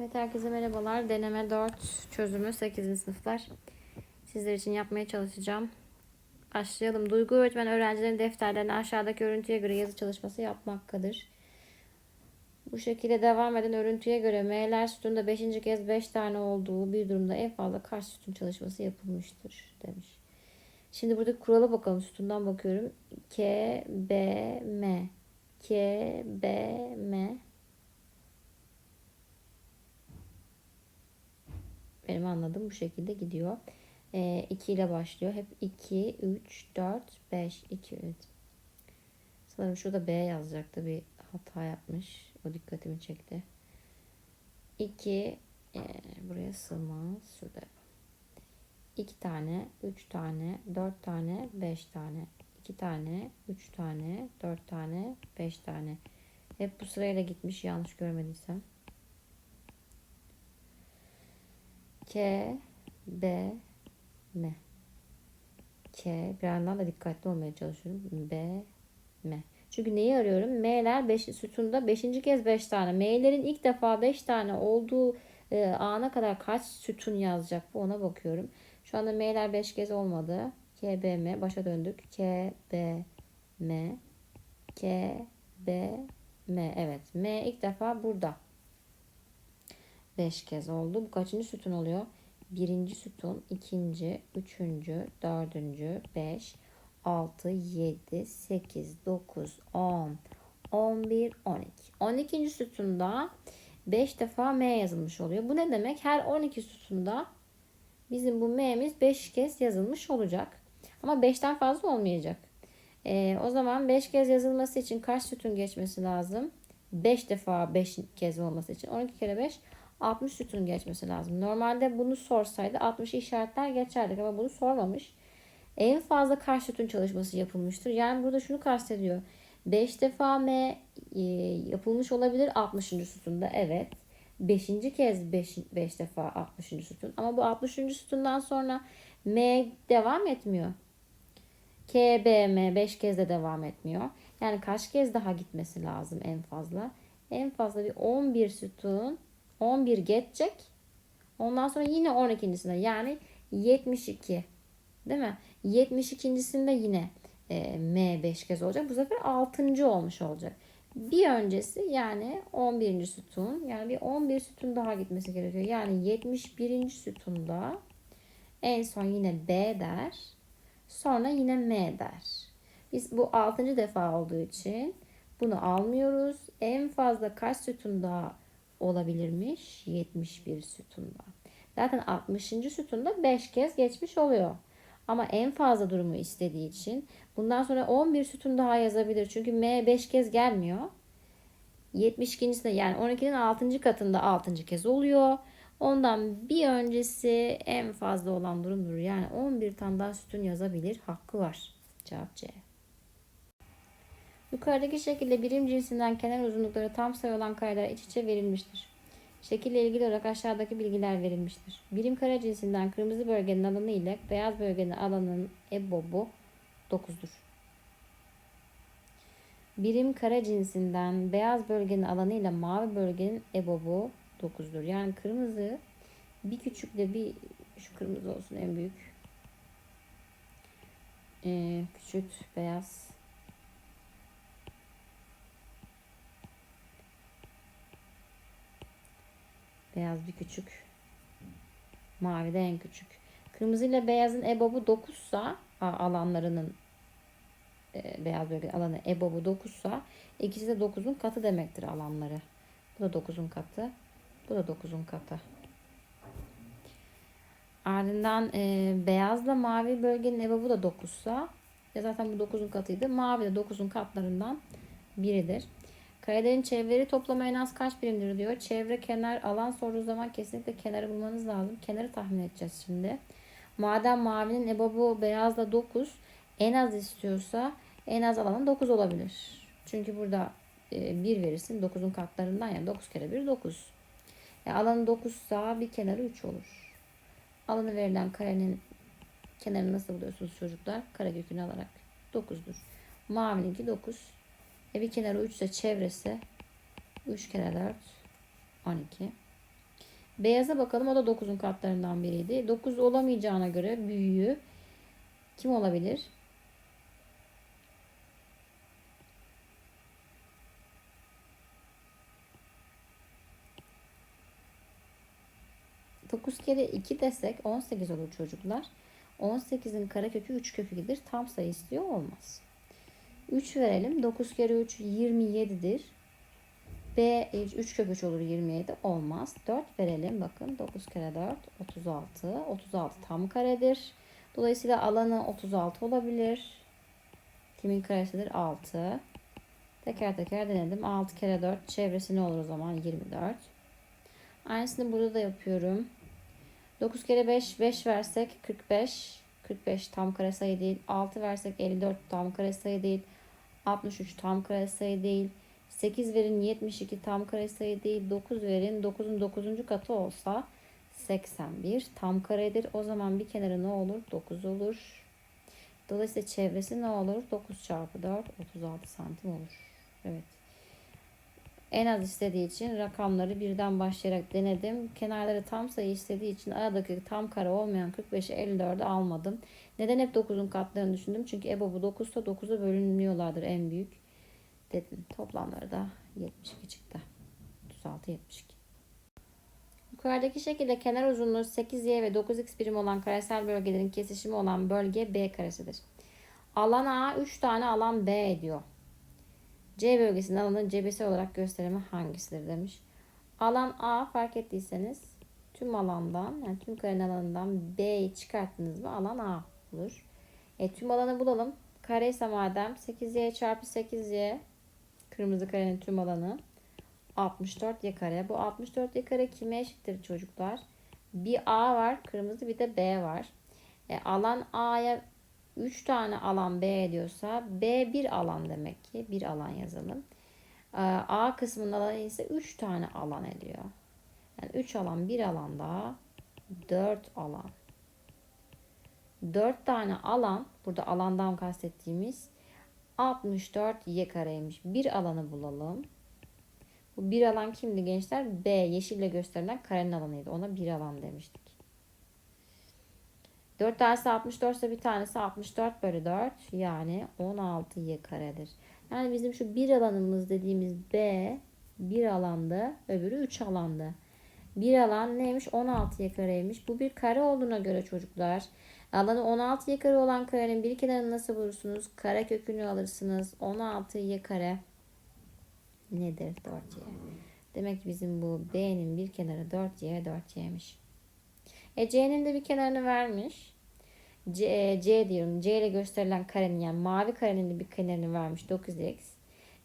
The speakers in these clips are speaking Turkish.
Evet herkese merhabalar. Deneme 4 çözümü 8. sınıflar. Sizler için yapmaya çalışacağım. Başlayalım. Duygu öğretmen öğrencilerin defterlerine aşağıdaki örüntüye göre yazı çalışması yapmaktadır. Bu şekilde devam eden örüntüye göre M'ler sütunda 5. kez 5 tane olduğu bir durumda en fazla kaç sütun çalışması yapılmıştır demiş. Şimdi burada kurala bakalım. Sütundan bakıyorum. K, B, M. K, B, M. Benim anladığım bu şekilde gidiyor. E, 2 ile başlıyor. Hep 2, 3, 4, 5, 2, 3. Sanırım şurada B yazacaktı. Bir hata yapmış. O dikkatimi çekti. 2 e, buraya sığmaz. Şurada 2 tane, 3 tane, 4 tane, 5 tane. 2 tane, 3 tane, 4 tane, 5 tane. Hep bu sırayla gitmiş yanlış görmediysem. K, B, M. K. Bir yandan da dikkatli olmaya çalışıyorum. B, M. Çünkü neyi arıyorum? M'ler 5 sütunda 5. kez 5 tane. M'lerin ilk defa 5 tane olduğu e, ana kadar kaç sütun yazacak bu ona bakıyorum. Şu anda M'ler 5 kez olmadı. K, B, M. Başa döndük. K, B, M. K, B, M. Evet. M ilk defa burada. 5 kez oldu. Bu kaçıncı sütun oluyor? Birinci sütun, ikinci, üçüncü, dördüncü, beş, altı, yedi, sekiz, dokuz, on, on bir, on iki. On ikinci sütunda beş defa M yazılmış oluyor. Bu ne demek? Her on iki sütunda bizim bu M'miz beş kez yazılmış olacak. Ama beşten fazla olmayacak. Ee, o zaman beş kez yazılması için kaç sütun geçmesi lazım? 5 defa 5 kez olması için 12 kere 5 60 sütun geçmesi lazım. Normalde bunu sorsaydı 60 işaretler geçerdik ama bunu sormamış. En fazla kaç sütun çalışması yapılmıştır? Yani burada şunu kastediyor. 5 defa M e, yapılmış olabilir 60. sütunda. Evet. 5. kez 5, 5 defa 60. sütun. Ama bu 60. sütundan sonra M devam etmiyor. K, B, M 5 kez de devam etmiyor. Yani kaç kez daha gitmesi lazım en fazla? En fazla bir 11 sütun 11 geçecek. Ondan sonra yine 12.sinde yani 72. Değil mi? 72.sinde yine e, M 5 kez olacak. Bu sefer 6. olmuş olacak. Bir öncesi yani 11. sütun. Yani bir 11 sütun daha gitmesi gerekiyor. Yani 71. sütunda en son yine B der. Sonra yine M der. Biz bu 6. defa olduğu için bunu almıyoruz. En fazla kaç sütun daha olabilirmiş 71 sütunda. Zaten 60. sütunda 5 kez geçmiş oluyor. Ama en fazla durumu istediği için bundan sonra 11 sütun daha yazabilir. Çünkü M 5 kez gelmiyor. 72.sinde yani 12'nin 6. katında 6. kez oluyor. Ondan bir öncesi en fazla olan durumdur. Yani 11 tane daha sütun yazabilir. Hakkı var. Cevap C. Yukarıdaki şekilde birim cinsinden kenar uzunlukları tam sayı olan kareler iç içe verilmiştir. Şekille ilgili olarak aşağıdaki bilgiler verilmiştir. Birim kare cinsinden kırmızı bölgenin alanı ile beyaz bölgenin alanının ebobu 9'dur. Birim kare cinsinden beyaz bölgenin alanı ile mavi bölgenin ebobu 9'dur. Yani kırmızı bir küçükle bir şu kırmızı olsun en büyük. Ee, küçük beyaz Beyaz bir küçük. Mavi de en küçük. Kırmızı ile beyazın EBOB'u 9 sa alanlarının e, beyaz bölge alanı EBOB'u 9 sa ikisi de 9'un katı demektir alanları. Bu da 9'un katı. Bu da 9'un katı. Ardından e, beyazla mavi bölgenin EBOB'u da 9 sa ya zaten bu 9'un katıydı. Mavi de 9'un katlarından biridir. Karelerin çevreleri toplamı en az kaç birimdir diyor. Çevre, kenar, alan sorduğu zaman kesinlikle kenarı bulmanız lazım. Kenarı tahmin edeceğiz şimdi. Madem mavinin ebobu beyazla 9 en az istiyorsa en az alanın 9 olabilir. Çünkü burada 1 e, verirsin 9'un katlarından yani 9 kere 1 9. Yani alanı 9 ise bir kenarı 3 olur. Alanı verilen karenin kenarını nasıl buluyorsunuz çocuklar? Karekökünü alarak 9'dur. Mavininki 9. E bir kenarı 3 ise çevresi 3 kere 4 12. Beyaza bakalım. O da 9'un katlarından biriydi. 9 olamayacağına göre büyüğü kim olabilir? Dokuz kere 2 desek 18 olur çocuklar. 18'in karekökü 3 köküdür. Tam sayı istiyor olmaz. 3 verelim. 9 kere 3 27'dir. B 3 kök 3 olur 27 olmaz. 4 verelim. Bakın 9 kere 4 36. 36 tam karedir. Dolayısıyla alanı 36 olabilir. Kimin karesidir? 6. Teker teker denedim. 6 kere 4 çevresi ne olur o zaman? 24. Aynısını burada da yapıyorum. 9 kere 5 5 versek 45. 45 tam kare sayı değil. 6 versek 54 tam kare sayı değil. 63 tam kare sayı değil. 8 verin 72 tam kare sayı değil. 9 verin 9'un 9. katı olsa 81 tam karedir. O zaman bir kenarı ne olur? 9 olur. Dolayısıyla çevresi ne olur? 9 çarpı 4 36 santim olur. Evet. En az istediği için rakamları birden başlayarak denedim. Kenarları tam sayı istediği için aradaki tam kare olmayan 45'i 54'e almadım. Neden hep 9'un katlarını düşündüm? Çünkü EBOB'u 9 ise 9'a bölünüyorlardır en büyük. Dedim. Toplamları da 72 çıktı. 36 72. Yukarıdaki şekilde kenar uzunluğu 8y ve 9x birim olan karesel bölgelerin kesişimi olan bölge B karesidir. Alan A 3 tane alan B ediyor. C bölgesinin alanı cebesi olarak gösterimi hangisidir demiş. Alan A fark ettiyseniz tüm alandan yani tüm karenin alanından B'yi çıkarttınız mı alan A olur. E, tüm alanı bulalım. Kare ise madem 8y çarpı 8y kırmızı karenin tüm alanı 64y kare. Bu 64y kare kime eşittir çocuklar? Bir A var kırmızı bir de B var. E, alan A'ya 3 tane alan B ediyorsa B bir alan demek ki. Bir alan yazalım. E, A kısmının alanı ise 3 tane alan ediyor. Yani 3 alan bir alanda 4 alan. 4 tane alan burada alandan kastettiğimiz 64 y kareymiş. Bir alanı bulalım. Bu bir alan kimdi gençler? B yeşille gösterilen karenin alanıydı. Ona bir alan demiştik. 4 tanesi 64 ise bir tanesi 64 bölü 4 yani 16 y karedir. Yani bizim şu bir alanımız dediğimiz B bir alanda öbürü 3 alanda. Bir alan neymiş? 16 y kareymiş. Bu bir kare olduğuna göre çocuklar alanı 16 y kare olan karenin bir kenarını nasıl bulursunuz? Kare kökünü alırsınız. 16 y kare nedir? 4y. Demek ki bizim bu B'nin bir kenarı 4y 4y'miş. E C'nin de bir kenarını vermiş. C, e, C diyorum. C ile gösterilen karenin yani mavi karenin de bir kenarını vermiş 9x.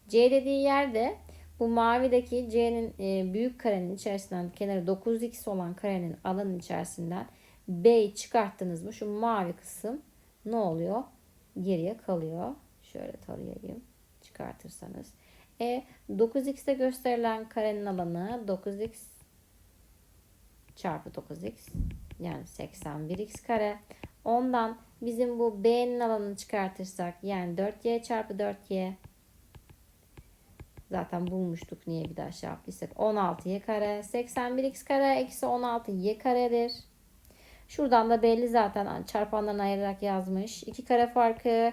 C dediği yerde bu mavideki C'nin e, büyük karenin içerisinden kenarı 9x olan karenin alanın içerisinden B'yi çıkarttınız mı şu mavi kısım ne oluyor? Geriye kalıyor. Şöyle tarayayım. Çıkartırsanız. E 9x'te gösterilen karenin alanı 9x çarpı 9x yani 81x kare. Ondan bizim bu B'nin alanını çıkartırsak yani 4y çarpı 4y zaten bulmuştuk niye bir daha şey yaptıysak 16y kare 81x kare eksi 16y karedir. Şuradan da belli zaten çarpanlarını ayırarak yazmış. 2 kare farkı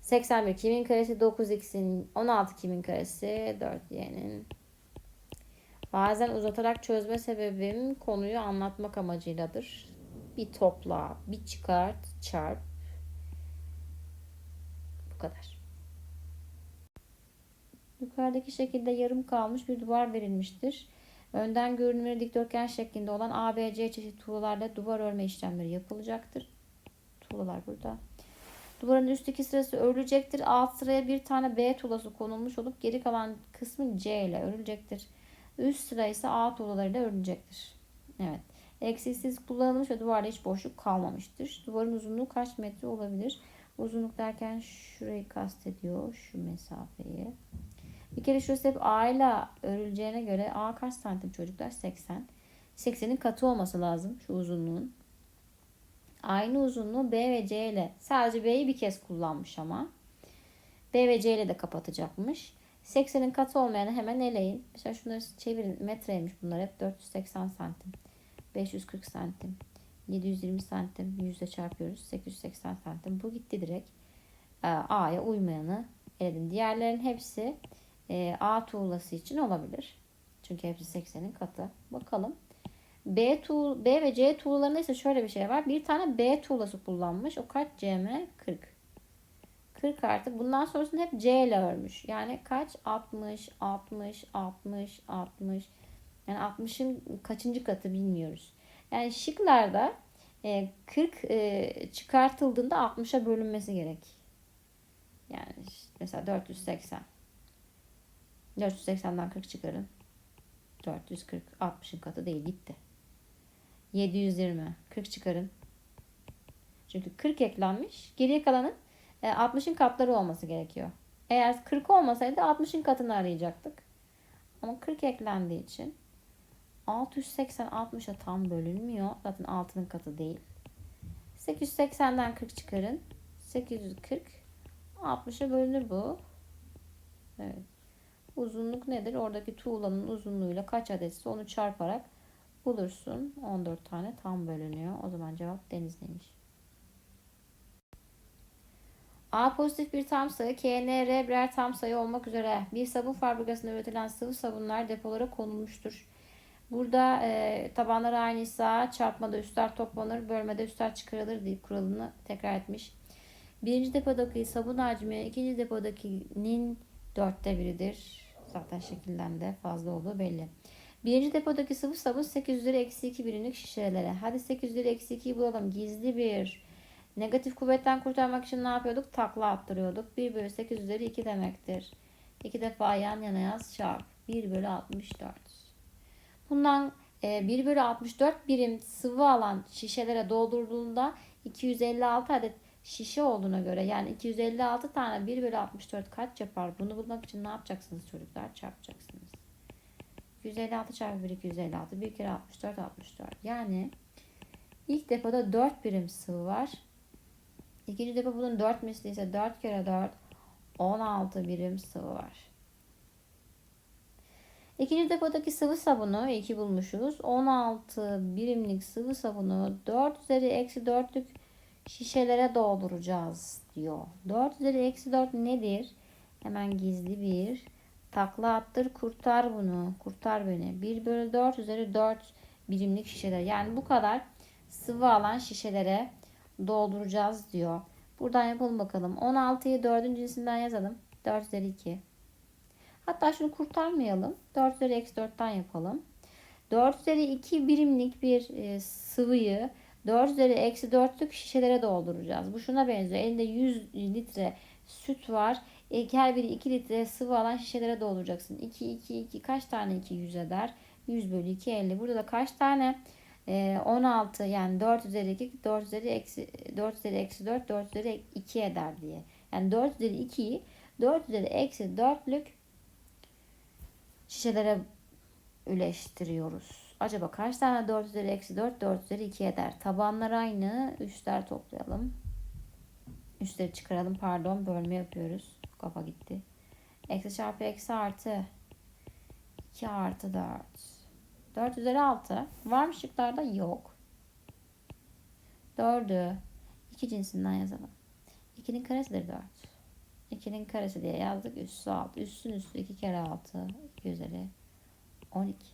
81 kimin karesi 9x'in 16 kimin karesi 4y'nin. Bazen uzatarak çözme sebebim konuyu anlatmak amacıyladır. Bir topla, bir çıkart, çarp. Bu kadar. Yukarıdaki şekilde yarım kalmış bir duvar verilmiştir. Önden görünümleri dikdörtgen şeklinde olan ABC çeşit tuğlalarla duvar örme işlemleri yapılacaktır. Tuğlalar burada. Duvarın üstteki sırası örülecektir. Alt sıraya bir tane B tuğlası konulmuş olup geri kalan kısmı C ile örülecektir. Üst sıra ise A tuğlalarıyla örülecektir. Evet. Eksiksiz kullanılmış ve duvarda hiç boşluk kalmamıştır. Duvarın uzunluğu kaç metre olabilir? Uzunluk derken şurayı kastediyor. Şu mesafeyi. Bir kere şurası hep A ile örüleceğine göre A kaç santim çocuklar? 80. 80'in katı olması lazım şu uzunluğun. Aynı uzunluğu B ve C ile sadece B'yi bir kez kullanmış ama. B ve C ile de kapatacakmış. 80'in katı olmayanı hemen eleyin. Mesela şunları çevirin. Metreymiş bunlar hep 480 santim. 540 santim. 720 santim. Yüzde çarpıyoruz. 880 santim. Bu gitti direkt. Ee, A'ya uymayanı eledim. Diğerlerin hepsi e, A tuğlası için olabilir. Çünkü hepsi 80'in katı. Bakalım. B, tuğ, B ve C tuğlalarında ise şöyle bir şey var. Bir tane B tuğlası kullanmış. O kaç CM? 40. 40 artı. Bundan sonrasında hep C ile örmüş. Yani kaç? 60, 60, 60, 60. Yani 60'ın kaçıncı katı bilmiyoruz. Yani şıklarda e, 40 e, çıkartıldığında 60'a bölünmesi gerek. Yani işte mesela 480. 480'den 40 çıkarın. 440. 60'ın katı değil gitti. 720. 40 çıkarın. Çünkü 40 eklenmiş. Geriye kalanın e, 60'ın katları olması gerekiyor. Eğer 40 olmasaydı 60'ın katını arayacaktık. Ama 40 eklendiği için 680 60'a tam bölünmüyor. Zaten 6'nın katı değil. 880'den 40 çıkarın. 840 60'a bölünür bu. Evet. Uzunluk nedir? Oradaki tuğlanın uzunluğuyla kaç adetse onu çarparak bulursun. 14 tane tam bölünüyor. O zaman cevap denizliymiş. A pozitif bir tam sayı, K, N, R birer tam sayı olmak üzere bir sabun fabrikasında üretilen sıvı sabunlar depolara konulmuştur. Burada e, tabanları aynıysa çarpmada üstler toplanır, bölmede üstler çıkarılır deyip kuralını tekrar etmiş. Birinci depodaki sabun hacmi ikinci depodakinin dörtte biridir. Zaten şekilden de fazla olduğu belli. Birinci depodaki sıvı sabun 800 lira eksi 2 birimlik şişelere. Hadi 800 lira eksi 2'yi bulalım. Gizli bir. Negatif kuvvetten kurtarmak için ne yapıyorduk? Takla attırıyorduk. 1 bölü 8 üzeri 2 demektir. 2 defa yan yana yaz çarp. 1 bölü 64. Bundan 1 bölü 64 birim sıvı alan şişelere doldurduğunda 256 adet şişe olduğuna göre yani 256 tane 1 bölü 64 kaç yapar? Bunu bulmak için ne yapacaksınız çocuklar? Çarpacaksınız. 256 çarpı 1 256. 1 kere 64 64. Yani ilk depoda 4 birim sıvı var. İkinci depo bunun 4 misli ise 4 kere 4 16 birim sıvı var. İkinci depodaki sıvı sabunu 2 bulmuşuz. 16 birimlik sıvı sabunu 4 üzeri eksi 4'lük şişelere dolduracağız diyor. 4 üzeri eksi 4 nedir? Hemen gizli bir takla attır kurtar bunu. Kurtar beni. 1 bölü 4 üzeri 4 birimlik şişeler. Yani bu kadar sıvı alan şişelere dolduracağız diyor. Buradan yapalım bakalım. 16'yı 4'ün cinsinden yazalım. 4 üzeri 2. Hatta şunu kurtarmayalım. 4 üzeri eksi 4'ten yapalım. 4 üzeri 2 birimlik bir e, sıvıyı 4 üzeri eksi 4'lük şişelere dolduracağız. Bu şuna benziyor. Elinde 100 litre süt var. E, her biri 2 litre sıvı alan şişelere dolduracaksın. 2, 2, 2 kaç tane 2 100 eder? 100 bölü 2 50. Burada da kaç tane? E, 16 yani 4 üzeri 2 4 üzeri eksi 4 üzeri eksi 4 4 üzeri 2 eder diye. Yani 4 üzeri 2'yi 4 üzeri eksi 4'lük şişelere üleştiriyoruz. Acaba kaç tane 4 üzeri eksi 4 4 üzeri 2 eder? Tabanlar aynı. Üstler toplayalım. Üstleri çıkaralım. Pardon bölme yapıyoruz. Kafa gitti. Eksi çarpı eksi artı 2 artı 4. 4 üzeri 6. Var mı şıklarda? Yok. 4'ü 2 cinsinden yazalım. 2'nin karesidir 4. 2'nin karesi diye yazdık. Üssü 6. Üssün üstü 2 kere 6. 2 üzeri 12.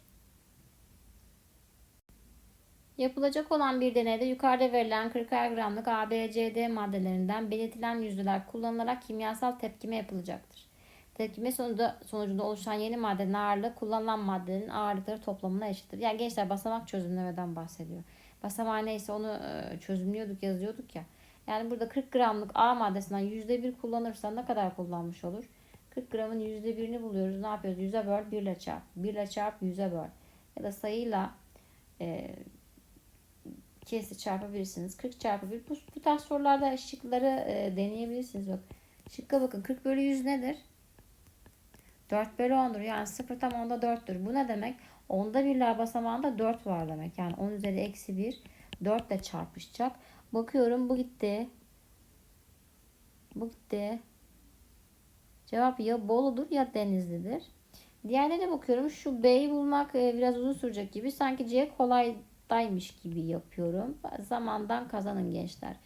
Yapılacak olan bir deneyde yukarıda verilen 40'er gramlık ABCD maddelerinden belirtilen yüzdeler kullanılarak kimyasal tepkime yapılacaktır. Tepkime sonucunda, sonucunda oluşan yeni maddenin ağırlığı kullanılan maddenin ağırlıkları toplamına eşittir. Yani gençler basamak çözümlemeden bahsediyor. Basamağı neyse onu e, çözümlüyorduk yazıyorduk ya. Yani burada 40 gramlık A maddesinden %1 kullanırsan ne kadar kullanmış olur? 40 gramın %1'ini buluyoruz. Ne yapıyoruz? 100'e böl 1 ile çarp. 1 ile çarp 100'e böl. Ya da sayıyla e, kesi çarpabilirsiniz. 40 çarpı 1. Bu, bu tarz sorularda şıkları e, deneyebilirsiniz. Bak. Şıkka bakın. 40 bölü 100 nedir? 4 bölü 10'dur. Yani 0 tam onda 4'tür. Bu ne demek? Onda birler basamağında 4 var demek. Yani 10 üzeri eksi 1 4 ile çarpışacak. Bakıyorum bu gitti. Bu gitti. Cevap ya Bolu'dur ya Denizli'dir. Diğerlerine bakıyorum. Şu B'yi bulmak e, biraz uzun sürecek gibi. Sanki C kolaydaymış gibi yapıyorum. Zamandan kazanın gençler.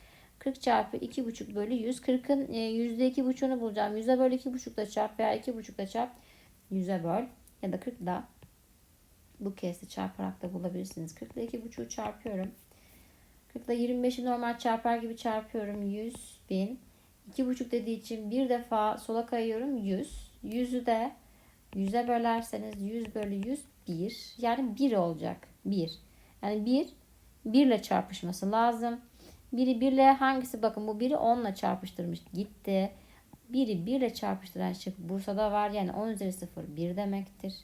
40 çarpı 2,5 bölü 100. 40'ın yüzde 2,5'unu bulacağım. 100'e böl 2,5 da çarp veya 2,5 da çarp. 100'e böl. Ya da 40 da bu de çarparak da bulabilirsiniz. 40 ile 2,5'u çarpıyorum. 40 ile 25'i normal çarpar gibi çarpıyorum. 100 bin. 2,5 dediği için bir defa sola kayıyorum. 100. 100'ü de 100'e bölerseniz 100 bölü 100 1. Yani 1 olacak. 1. Yani 1 1 ile çarpışması lazım. Biri 1 ile hangisi bakın bu biri 10 ile çarpıştırmış gitti. Biri 1 ile çarpıştıran şık Bursa'da var. Yani 10 üzeri 0 1 demektir.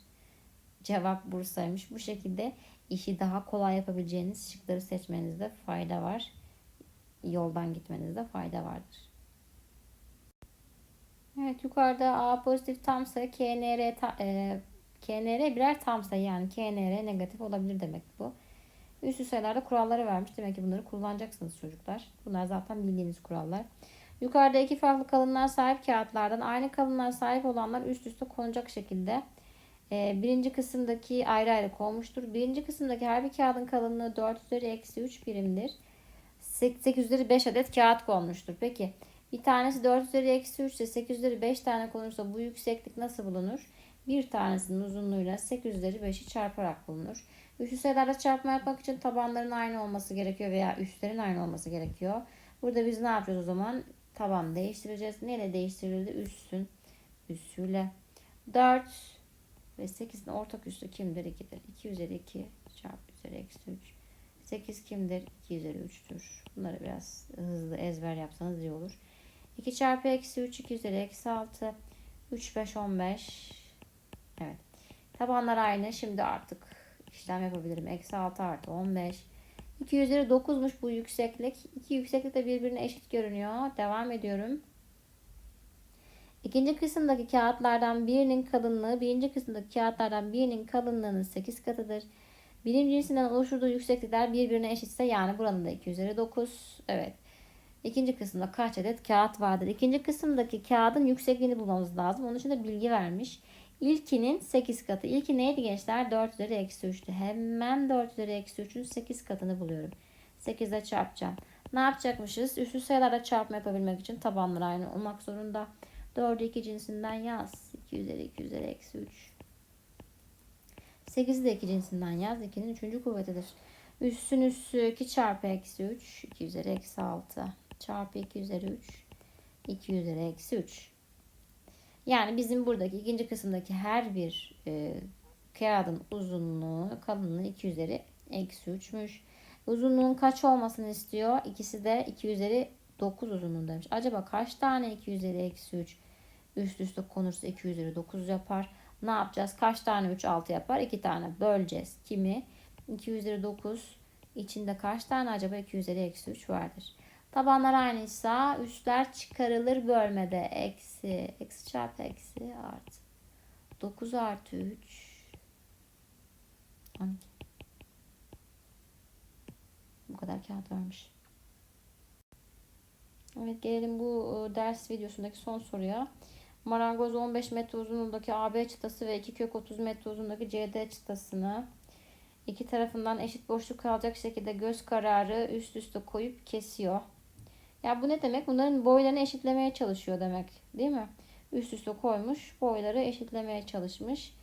Cevap Bursa'ymış. Bu şekilde işi daha kolay yapabileceğiniz şıkları seçmenizde fayda var. Yoldan gitmenizde fayda vardır. Evet yukarıda A pozitif tam sayı KNR, ta, e, KNR birer tam sayı yani KNR negatif olabilir demek bu. Üstü sayılarda kuralları vermiş. Demek ki bunları kullanacaksınız çocuklar. Bunlar zaten bildiğiniz kurallar. Yukarıda iki farklı kalınlığa sahip kağıtlardan aynı kalınlığa sahip olanlar üst üste konacak şekilde e, birinci kısımdaki ayrı ayrı konmuştur. Birinci kısımdaki her bir kağıdın kalınlığı 4 üzeri eksi 3 birimdir. 8 üzeri 5 adet kağıt konmuştur. Peki bir tanesi 4 üzeri eksi 3 ise 8 üzeri 5 tane konursa bu yükseklik nasıl bulunur? Bir tanesinin uzunluğuyla 8 üzeri 5'i çarparak bulunur. Üstü sayılarla çarpma yapmak için tabanların aynı olması gerekiyor veya üstlerin aynı olması gerekiyor. Burada biz ne yapacağız o zaman? Taban değiştireceğiz. Neyle değiştirildi? Üssün. Üssüyle. 4 ve 8'in ortak üstü kimdir? 2'dir. 2 üzeri 2 çarpı üzeri eksi 3. 8 kimdir? 2 üzeri 3'tür. Bunları biraz hızlı ezber yapsanız iyi olur. 2 çarpı eksi 3 2 üzeri eksi 6 3 5 15 Evet. Tabanlar aynı. Şimdi artık işlem yapabilirim. Eksi 6 artı 15 2 üzeri 9'muş bu yükseklik. İki yükseklik de birbirine eşit görünüyor. Devam ediyorum. İkinci kısımdaki kağıtlardan birinin kalınlığı birinci kısımdaki kağıtlardan birinin kalınlığının 8 katıdır. Birincisinden oluşturduğu yükseklikler birbirine eşitse yani buranın da 2 üzeri 9. Evet. İkinci kısımda kaç adet kağıt vardır? İkinci kısımdaki kağıdın yüksekliğini bulmamız lazım. Onun için de bilgi vermiş. İlkinin 8 katı. İlki neydi gençler? 4 üzeri eksi 3'tü. Hemen 4 üzeri eksi 3'ün 8 katını buluyorum. 8 ile çarpacağım. Ne yapacakmışız? Üstü sayılarla çarpma yapabilmek için tabanlar aynı olmak zorunda. 4'ü 2 cinsinden yaz. 2 üzeri 2 üzeri eksi 3. 8'i de 2 cinsinden yaz. 2'nin 3. kuvvetidir. Üssün üssü 2 çarpı eksi 3. 2 üzeri eksi 6 çarpı 2 üzeri 3 2 üzeri eksi 3 yani bizim buradaki ikinci kısımdaki her bir e, kağıdın uzunluğu kalınlığı 2 üzeri eksi 3'müş. Uzunluğun kaç olmasını istiyor? İkisi de 2 üzeri 9 uzunluğundaymış. Acaba kaç tane 2 üzeri eksi 3 üst üste konursa 2 üzeri 9 yapar? Ne yapacağız? Kaç tane 3 6 yapar? 2 tane böleceğiz. Kimi? 2 üzeri 9 içinde kaç tane acaba 2 üzeri eksi 3 vardır? Tabanlar aynıysa üstler çıkarılır bölmede. Eksi. Eksi çarpı eksi artı. 9 artı 3. 12. Bu kadar kağıt vermiş. Evet gelelim bu e, ders videosundaki son soruya. Marangoz 15 metre uzunluğundaki AB çıtası ve 2 kök 30 metre uzunluğundaki CD çıtasını iki tarafından eşit boşluk kalacak şekilde göz kararı üst üste koyup kesiyor. Ya bu ne demek? Bunların boylarını eşitlemeye çalışıyor demek. Değil mi? Üst üste koymuş. Boyları eşitlemeye çalışmış.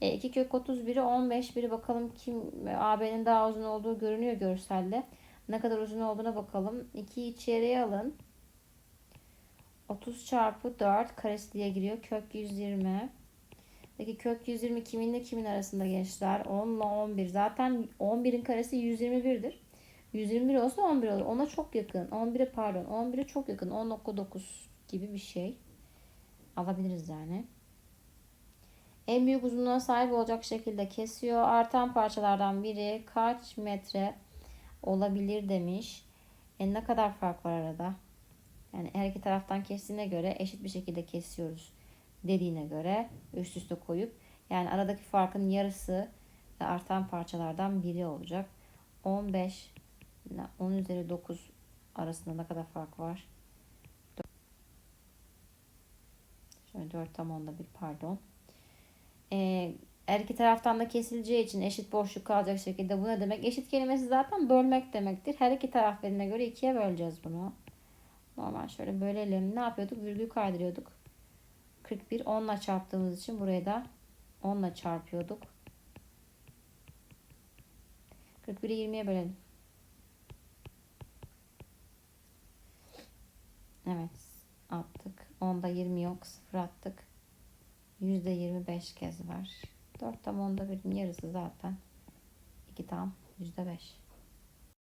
E, 2 kök 31'i 15 biri bakalım kim AB'nin daha uzun olduğu görünüyor görselde. Ne kadar uzun olduğuna bakalım. 2'yi içeriye alın. 30 çarpı 4 karesi diye giriyor. Kök 120. Peki kök 120 kiminle kimin arasında gençler? 10 ile 11. Zaten 11'in karesi 121'dir. 121 olsa 11 olur. Ona çok yakın. 11'e pardon. 11'e çok yakın. 10.9 gibi bir şey. Alabiliriz yani. En büyük uzunluğa sahip olacak şekilde kesiyor. Artan parçalardan biri kaç metre olabilir demiş. E ne kadar fark var arada? Yani her iki taraftan kestiğine göre eşit bir şekilde kesiyoruz dediğine göre üst üste koyup yani aradaki farkın yarısı artan parçalardan biri olacak. 15 10 üzeri 9 arasında ne kadar fark var? Şöyle Yani 4 tam onda bir pardon. Ee, her iki taraftan da kesileceği için eşit boşluk kalacak şekilde bu ne demek? Eşit kelimesi zaten bölmek demektir. Her iki taraf verine göre ikiye böleceğiz bunu. Normal şöyle bölelim. Ne yapıyorduk? Virgül kaydırıyorduk. 41 10 ile çarptığımız için buraya da 10 ile çarpıyorduk. 41'i 20'ye bölelim. Evet attık. 10'da 20 yok. 0 attık. %25 kez var. 4 tam onda birin yarısı zaten. 2 tam %5.